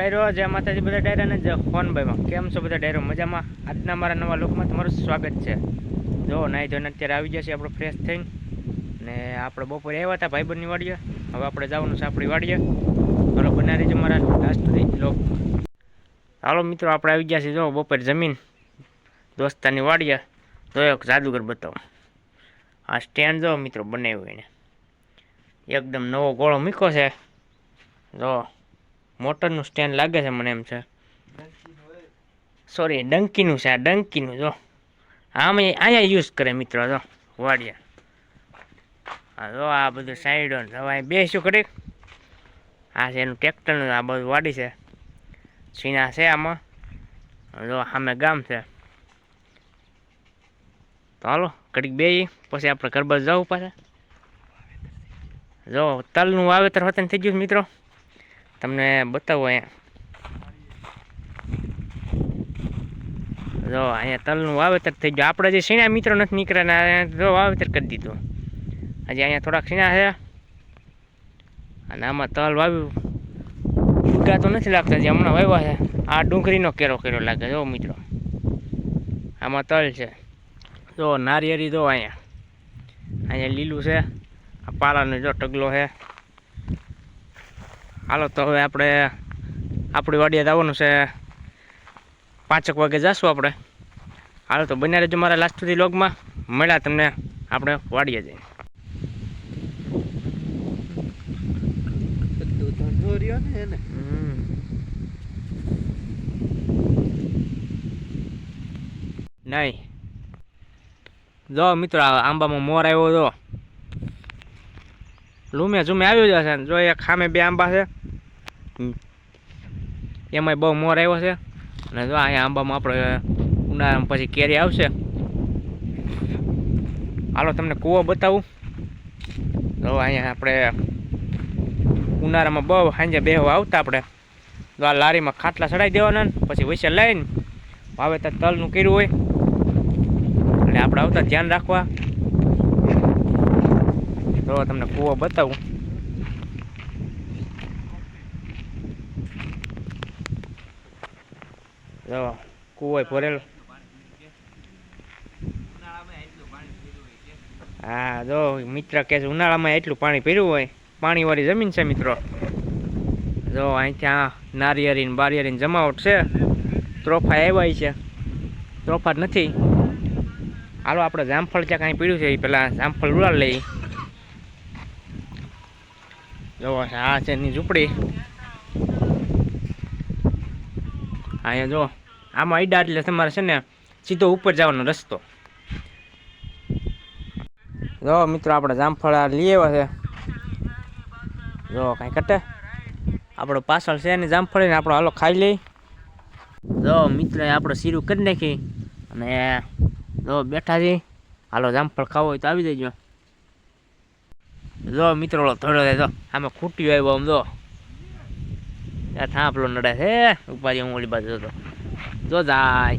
ડાયરો જય માતાજી બધા ડાયરાને જ ફોનભાઈમાં કેમ છો બધા ડાયરો? મજામાં? આજના મારા નવા લોકમાં તમારું સ્વાગત છે. જો, નાઈ ધોઈને અત્યારે આવી જશે આપણે ફ્રેશ થઈને. ને આપણે બપોરે આવ્યા હતા ભાઈબંધની વાડીએ. હવે આપણે જવાનું છે આપણી વાડીએ. ચાલો બનાવી છે મારા લાસ્ટ લોક. હાલો મિત્રો, આપણે આવી ગયા છીએ જો, બપોરે જમીન. દોસ્તાની વાડીએ. તો એક જાદુગર બતાવો. આ સ્ટેન્ડ જો મિત્રો, બનાવ્યું એને. એકદમ નવો ગોળો મૂક્યો છે. જો મોટરનું સ્ટેન્ડ લાગે છે મને એમ છે. સોરી ડંકીનું છે, આ ડંકીનું જો. આમ અહીંયા યુઝ કરે મિત્રો, જો. વાડિયા જો આ બધું સાઈડો ને હવે બેસ્યું કરી આ છે એનું ટ્રેક્ટરનું આ બધું વાડી છે. સીના છે આમાં. જો સામે ગામ છે. તો હાલો, ઘડીક બે પછી આપણે ઘર જવું પાછા જો, તલનું વાવેતર હોતે થઈ ગયું મિત્રો. તમને બતાવો અહીંયા. જો, અહીંયા તલનું વાવેતર થઈ ગયું. આપણે જે સીણા મિત્રો નથી નીકળ્યા જો વાવેતર કરી દીધું. હજી અહીંયા થોડાક સીણા છે. અને આમાં તલ વાવ્યું. ઉગા તો નથી લાગતા જે હમણાં વાવ્યા છે. આ ડુંગળીનો કેરો કેરો લાગે જો મિત્રો. આમાં તલ છે. જો નારિયેરી જો અહીંયા. અહીંયા લીલું છે. આ પાલાનો જો ટગલો છે. હાલો, તો હવે આપણે આપણી વાડીએ જવાનું છે. પાંચેક વાગે જઈશું આપણે. હાલો, તો બન્યા રહેજો મારા લાસ્ટ સુધી લોગમાં મળ્યા તમને આપણે વાડીએ જઈને. નહીં. જો મિત્રો આંબામાં મોર આવ્યો હતો. લૂમે ઝૂમે આવ્યો જશે ને. જો એક ખામે બે આંબા છે. એમાંય બહુ મોર આવ્યો છે. અને જો અહીંયા આંબામાં આપણે ઉનાળામાં પછી કેરી આવશે. હાલો તમને કૂવો બતાવું. જો અહીંયા આપણે ઉનાળામાં બહુ સાંજે બેહવા આવતા આપણે. તો આ લારીમાં ખાટલા ચડાવી દેવાના પછી વૈસે લઈને વાવેતર તલનું કર્યું હોય. એટલે આપણે આવતા ધ્યાન રાખવા. તો તમને કૂવો બતાવું. જો કુવો ભરેલો. હા, જો, મિત્ર કે છે, ઉનાળામાં એટલું પાણી પીર્યું હોય, પાણીવાળી જમીન છે મિત્રો. જો, અહીંથી આ નારિયેરી ને બારિયેરી ને જમાવટ છે. ત્રોફા આવ્યા છે. ત્રોફા નથી. હાલો, આપણે જામફળ ત્યાં કાંઈ પીડ્યું છે, એ પેલા જામફળ ઉડાડ લઈ જો, આ છે એની ઝૂંપડી. અહીંયા જો આમાં અડ્ડા એટલે તમારે છે ને સીધો ઉપર જવાનો રસ્તો. જો મિત્રો, આપણે જામફળ લઈ આવ્યા છે. જો કાંઈ કટે આપણો પાછળ છે ને જામફળ ને આપણો હાલો ખાઈ લઈ. જો મિત્ર આપણે શીરું કરી નાખી અને જો બેઠા છીએ હાલો જામફળ ખાવો હોય તો આવી જજો. જો મિત્રો છે, જો. આમાં ખૂટ્યું આવ્યો આમ, જો. ત્યાં થાંભલો નડે છે. ઉપાડી હું ઓલી બાજુ હતો જો જાય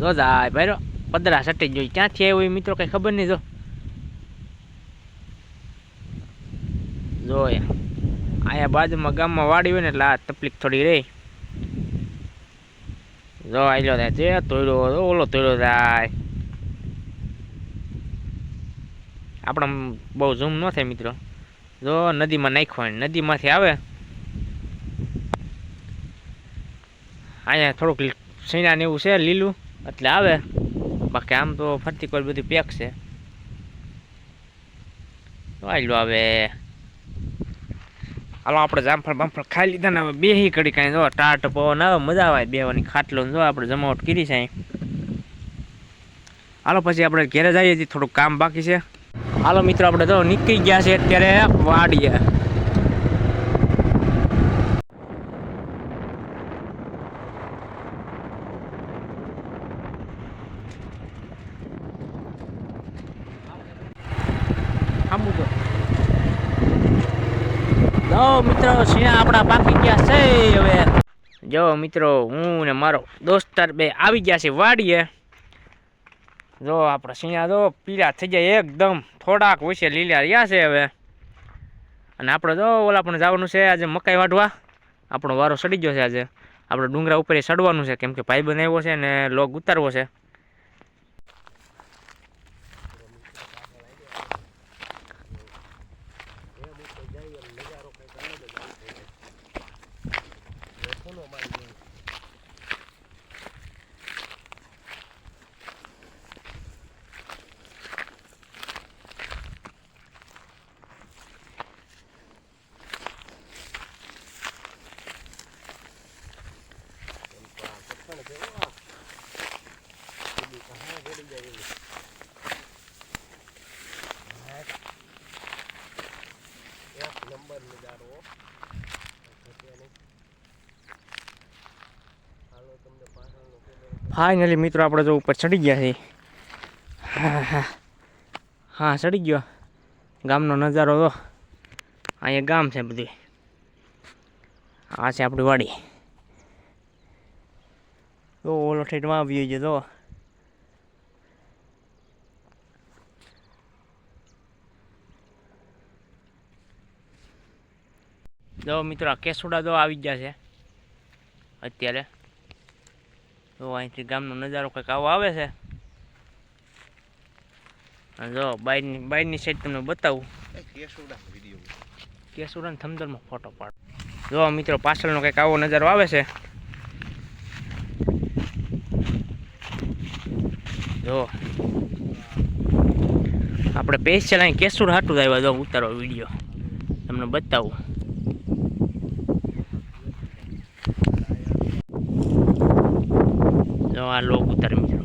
જો જાય. ભાઈ પદરા સટી જોઈ. ક્યાંથી આવ્યો મિત્રો કઈ ખબર નહીં જો. જો અહીંયા બાજુમાં ગામમાં વાડી હોય ને એટલે આ તકલીફ થોડી રહી. જો આયલો થાય છે તોડ્યો ઓલો તોડ્યો થાય. આપણે બહુ ઝૂમ ન થાય મિત્રો. જો નદીમાં નાખવાની નદીમાંથી આવે. અહીંયા થોડુંક સીણા ને એવું છે, લીલું. એટલે આવે. બાકી આમ તો ફરતી કોઈ બધી પેક છે. તો આયલો આવે. હાલો, આપણે જામફળ બામફળ ખાઈ લીધા ને હવે બે કડી કાંઈ જો, ટાટ, પવન આવે, મજા આવે બેવાની ખાટલો જો, આપણે જમાવટ કરી છે હાલો, પછી આપણે ઘેરે જઈએ છીએ, થોડુંક કામ બાકી છે. હાલો, મિત્રો, આપણે તો નીકળી ગયા છે અત્યારે વાડીએ આમ તો જો મિત્રો સિંહ આપણા પાકી ગયા છે હવે. જો મિત્રો, હું ને મારો દોસ્તાર બે આવી ગયા છે વાડીએ. જો આપણા સિંહા જો પીળા થઈ જાય એકદમ. થોડાક વિશે લીલા રહ્યા છે હવે. અને આપણે જો ઓલા પણ જવાનું છે આજે મકાઈ વાઢવા. આપણો વારો સડી ગયો છે આજે. આપણે ડુંગરા ઉપર ય ચડવાનું છે, કેમ કે ભાઈ બનાવ્યો છે ને લોગ ઉતારવો છે. ફાઇનલી મિત્રો, આપણે જો ઉપર ચડી ગયા છે હા હા. ચડી ગયો. ગામનો નજારો તો અહીંયા ગામ છે બધું. આ છે આપણી વાડી. તો ઓલો ઠેઠમાં આવી ગયો તો જો. મિત્રો કેસુડા તો આવી ગયા છે અત્યારે. તો અહીંથી ગામનો નજારો કંઈક આવો આવે છે. જો બાઈની બાઈની સાઈડ તમને બતાવું. કેસુડાને થમદરમાં ફોટો પાડ. જો મિત્રો પાછળનો કંઈક આવો નજારો આવે છે. જો. આપણે પેસ્ટ અહીં કેસુર હાટું આવ્યા જો ઉતારો વીડિયો તમને બતાવું. જો આ લોક ઉતારે મિત્રો.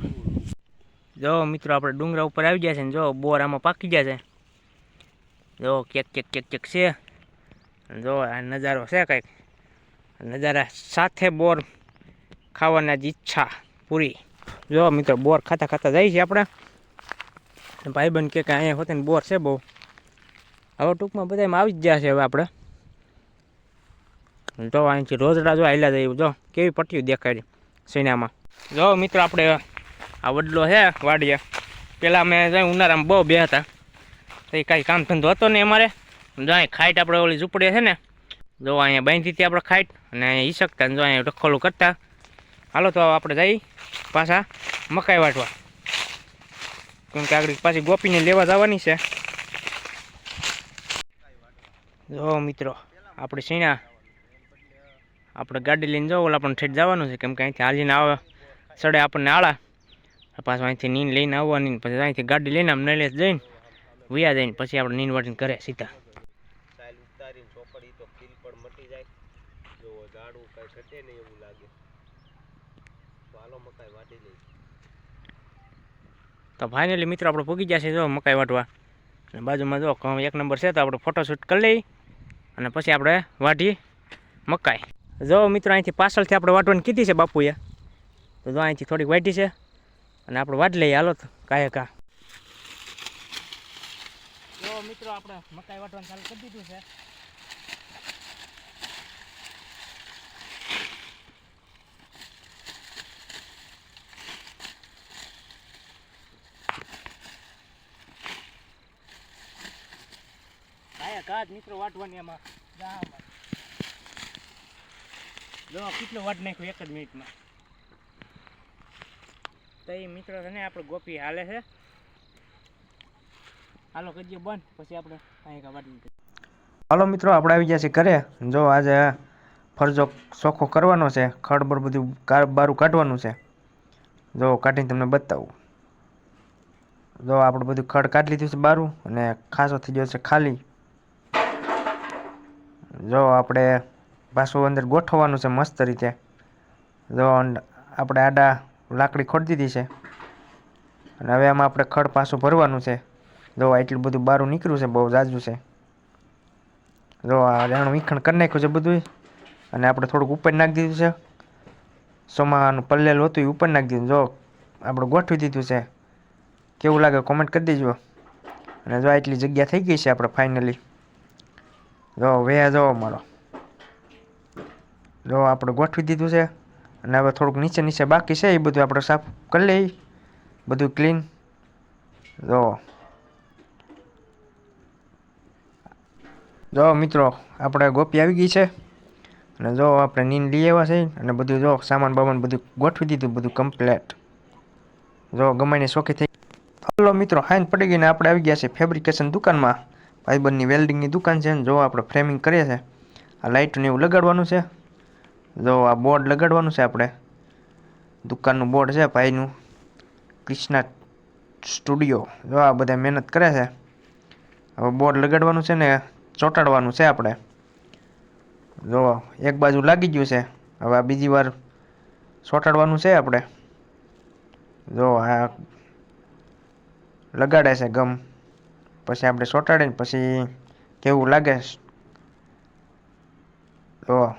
જો મિત્રો, આપણે ડુંગરા ઉપર આવી ગયા છે ને જો, બોર આમાં પાકી ગયા છે. જો કેક કેક કેક કેક છે. જો, આ નજારો છે કંઈક. નજારા સાથે બોર ખાવાના જ ઈચ્છા પૂરી. જો મિત્રો, બોર ખાતા ખાતા જાય છે આપણે. ભાઈબંધ કે અહીંયા હોતે ને બોર છે બહુ. હવે ટૂંકમાં બધામાં આવી જ ગયા છે હવે આપણે. જો, અહીંથી રોજડા જો આવેલા જાય જો. કેવી પટ્ટીઓ દેખાય સિનેમામાં જો મિત્રો, આપણે આ વડલો છે વાડીએ. પેલા અમે જાય ઉનાળામાં બહુ બે હતા. તો એ કાંઈ કામ ધંધો હતો ને અમારે. જો અહીં ખાઈટ આપણે ઓલી ઝૂંપડી છે ને, જો અહીંયા બાંધી હતી આપણે ખાઈટ. અને અહીંયા ઈ શકતા ને જો અહીંયા રખોલું કરતા. હાલો તો આપણે જઈ પાછા મકાઈ વાટવા. કેમ કે આગળ પાછી ગોપીને લેવા જવાની છે. જો મિત્રો, આપણે સીણા આપણે ગાડી લઈને જવું ઓલા પણ ઠેઠ જવાનું છે. કેમ કે અહીંથી હાલીને આવે. સડે આપણને આળા. પાછું અહીંથી નીન લઈને આવવાની પછી અહીંથી ગાડી લઈને આમ નળિયે જઈને વયા જઈને પછી આપણે નીન વાટીને કરે સીધા. તો વાટી ફાઇનલી મિત્રો આપણે પૂગી જશે છે જો મકાઈ વાટવા. અને બાજુમાં જો એક નંબર છે તો આપણે ફોટોશૂટ કરી લઈ અને પછી આપણે વાઢી મકાઈ. જો મિત્રો અહીંથી પાછળથી આપણે વાટવાની કીધી છે બાપુએ. તો જો અહીંથી થોડીક વાટી છે. અને આપણે વાટ લઈએ હાલો કાંઈ કા જો મિત્રો, આપણે મકાઈ વાટવાનું ચાલુ કરી દીધું છે. કાચ મિત્રો વાટવાની એમાં. જો, કેટલો વાટ નાખ્યો? એક જ મિનિટમાં. તો એ મિત્રો છે આપણે ગોપી હાલે છે. હાલો કરીએ બંધ. પછી આપણે અહીં વાટી હાલો મિત્રો, આપણે આવી ગયા છીએ ઘરે. જો આજે ફરજો ચોખ્ખો કરવાનો છે. ખડબડ બધું બારું કાઢવાનું છે. જો કાઢીને તમને બતાવું. જો આપણે બધું ખડ કાઢી લીધું છે બારું અને ખાસો થઈ ગયો છે ખાલી. જો આપણે પાછું અંદર ગોઠવવાનું છે મસ્ત રીતે. જો આપણે આડા લાકડી ખોડી દીધી છે. અને હવે આમાં આપણે ખડ પાછું ભરવાનું છે. જો એટલું બધું બારું નીકળ્યું છે, બહુ જાજુ છે. જો આ રાણું વીખણ કરી નાખ્યું છે બધું અને આપણે થોડુંક ઉપર નાખી દીધું છે. સોમાનું પલ્લેલું હતું, એ ઉપર નાખી દીધું. જો આપણે ગોઠવી દીધું છે. કેવું લાગે કોમેન્ટ કરી દેજો. અને જો આટલી જગ્યા થઈ ગઈ છે આપણે ફાઇનલી જો વેહ જો મારો જો આપણે ગોઠવી દીધું છે. અને હવે થોડુંક નીચે નીચે બાકી છે, એ બધું આપણે સાફ કરી લઈ બધું ક્લીન જો. જો મિત્રો, આપણે ગોપી આવી ગઈ છે. અને જો આપણે નીન લઈ આવ્યા છે, અને બધું જો સામાન બામાન બધું ગોઠવી દીધું, બધું કમ્પ્લેટ જો ગમાઈને શોખી થઈ હલો મિત્રો હાઈન પડી ગઈ ને આપણે આવી ગયા છે ફેબ્રિકેશન દુકાનમાં. ભાઈબંધની વેલ્ડિંગની દુકાન છે જો આપણે ફ્રેમિંગ કરીએ છે, આ લાઇટને એવું લગાડવાનું છે. જો આ બોર્ડ લગાડવાનું છે આપણે. દુકાનનું બોર્ડ છે ભાઈનું. ક્રિષ્ના સ્ટુડિયો. જો આ બધા મહેનત કરે છે. હવે બોર્ડ લગાડવાનું છે ને ચોંટાડવાનું છે આપણે. જો એક બાજુ લાગી ગયું છે. હવે આ બીજી વાર ચોંટાડવાનું છે આપણે. જો આ લગાડે છે ગમ. પછી આપણે ચોંટાડીને પછી કેવું લાગે? તો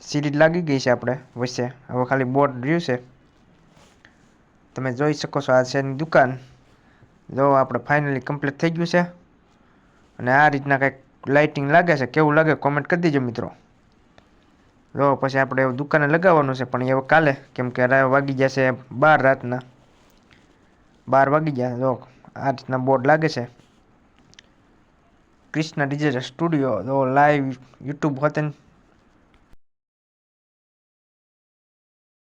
સીરીજ લાગી ગઈ છે આપણે વચ્ચે. હવે ખાલી બોર્ડ રહ્યું છે. તમે જોઈ શકો છો આ એની દુકાન. જો આપણે ફાઇનલી કમ્પ્લીટ થઈ ગયું છે. અને આ રીતના કંઈક લાઇટિંગ લાગે છે. કેવું લાગે કોમેન્ટ કરી દેજો મિત્રો. જો પછી આપણે એવું દુકાને લગાવવાનું છે, પણ એ કાલે, કેમ કે વાગી જશે બાર રાતના. બાર વાગી ગયા. જો આ રીતના બોર્ડ લાગે છે. કૃષ્ણ ડિજિટલ સ્ટુડિયો, જો લાઈવ યુટ્યુબ હોતે